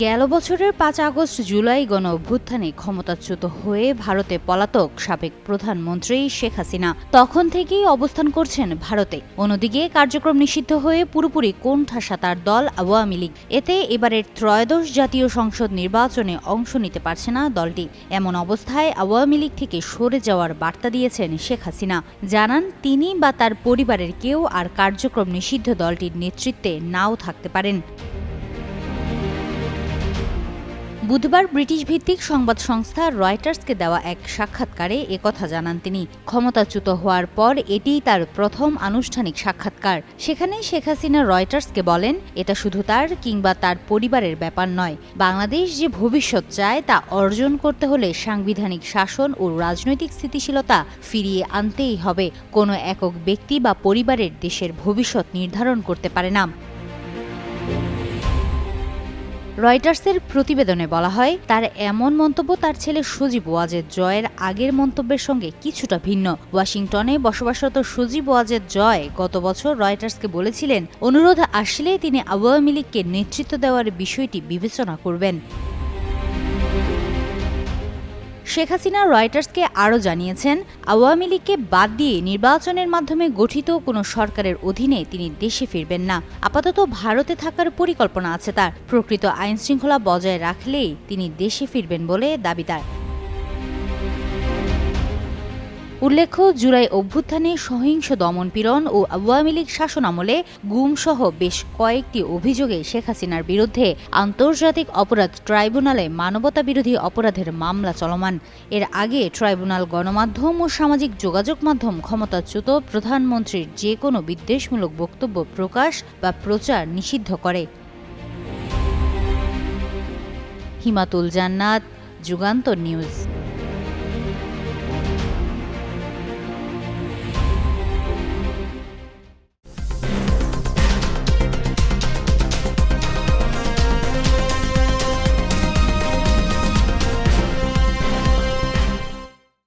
গেল বছরের পাঁচ আগস্ট জুলাই গণ অভ্যুত্থানে ক্ষমতাচ্যুত হয়ে ভারতে পলাতক সাবেক প্রধানমন্ত্রী শেখ হাসিনা। তখন থেকেই অবস্থান করছেন ভারতে। অন্যদিকে কার্যক্রম নিষিদ্ধ হয়ে পুরোপুরি কোণঠাসা তার দল আওয়ামী লীগ। এতে এবারের ত্রয়োদশ জাতীয় সংসদ নির্বাচনে অংশ নিতে পারছে না দলটি। এমন অবস্থায় আওয়ামী লীগ থেকে সরে যাওয়ার বার্তা দিয়েছেন শেখ হাসিনা। জানান, তিনি বা তার পরিবারের কেউ আর কার্যক্রম নিষিদ্ধ দলটির নেতৃত্বে নাও থাকতে পারেন। বুধবার ব্রিটিশ ভিত্তিক সংবাদ সংস্থা রয়টার্সকে দেওয়া এক সাক্ষাৎকারে একথা জানান তিনি। ক্ষমতাচ্যুত হওয়ার পর এটিই তার প্রথম আনুষ্ঠানিক সাক্ষাৎকার। সেখানে শেখ হাসিনা রয়টার্সকে বলেন, এটা শুধু তার কিংবা তার পরিবারের ব্যাপার নয়। বাংলাদেশ যে ভবিষ্যৎ চায় তা অর্জন করতে হলে সাংবিধানিক শাসন ও রাজনৈতিক স্থিতিশীলতা ফিরিয়ে আনতেই হবে। কোনো একক ব্যক্তি বা পরিবারের দেশের ভবিষ্যৎ নির্ধারণ করতে পারে না। রয়টার্সের প্রতিবেদনে বলা হয়, তার এমন মন্তব্য তার ছেলে সুজিব ওয়াজের জয়ের আগের মন্তব্যের সঙ্গে কিছুটা ভিন্ন। ওয়াশিংটনে বসবাসরত সুজিব ওয়াজের জয় গত বছর রয়টার্সকে বলেছিলেন, অনুরোধ আসলে তিনি আওয়ামী লীগকে নেতৃত্ব দেওয়ার বিষয়টি বিবেচনা করবেন। শেখ হাসিনা রয়টার্সকে আরও জানিয়েছেন, আওয়ামী লীগকে বাদ দিয়ে নির্বাচনের মাধ্যমে গঠিত কোনো সরকারের অধীনে তিনি দেশে ফিরবেন না। আপাতত ভারতে থাকার পরিকল্পনা আছে তার। প্রকৃত আইনশৃঙ্খলা বজায় রাখলেই তিনি দেশে ফিরবেন বলে দাবি তার। উল্লেখ্য, জুলাই অভ্যুত্থানে সহিংস দমনপীড়ন ও আওয়ামী লীগ শাসনামলে গুমসহ বেশ কয়েকটি অভিযোগে শেখ হাসিনার বিরুদ্ধে আন্তর্জাতিক অপরাধ ট্রাইব্যুনালে মানবতা বিরোধী অপরাধের মামলা চলমান। এর আগে ট্রাইব্যুনাল গণমাধ্যম ও সামাজিক যোগাযোগ মাধ্যম ক্ষমতাচ্যুত প্রধানমন্ত্রীর যে কোনো বিদ্বেষমূলক বক্তব্য প্রকাশ বা প্রচার নিষিদ্ধ করে। হিমাতুল জান্নাত, যুগান্তর নিউজ।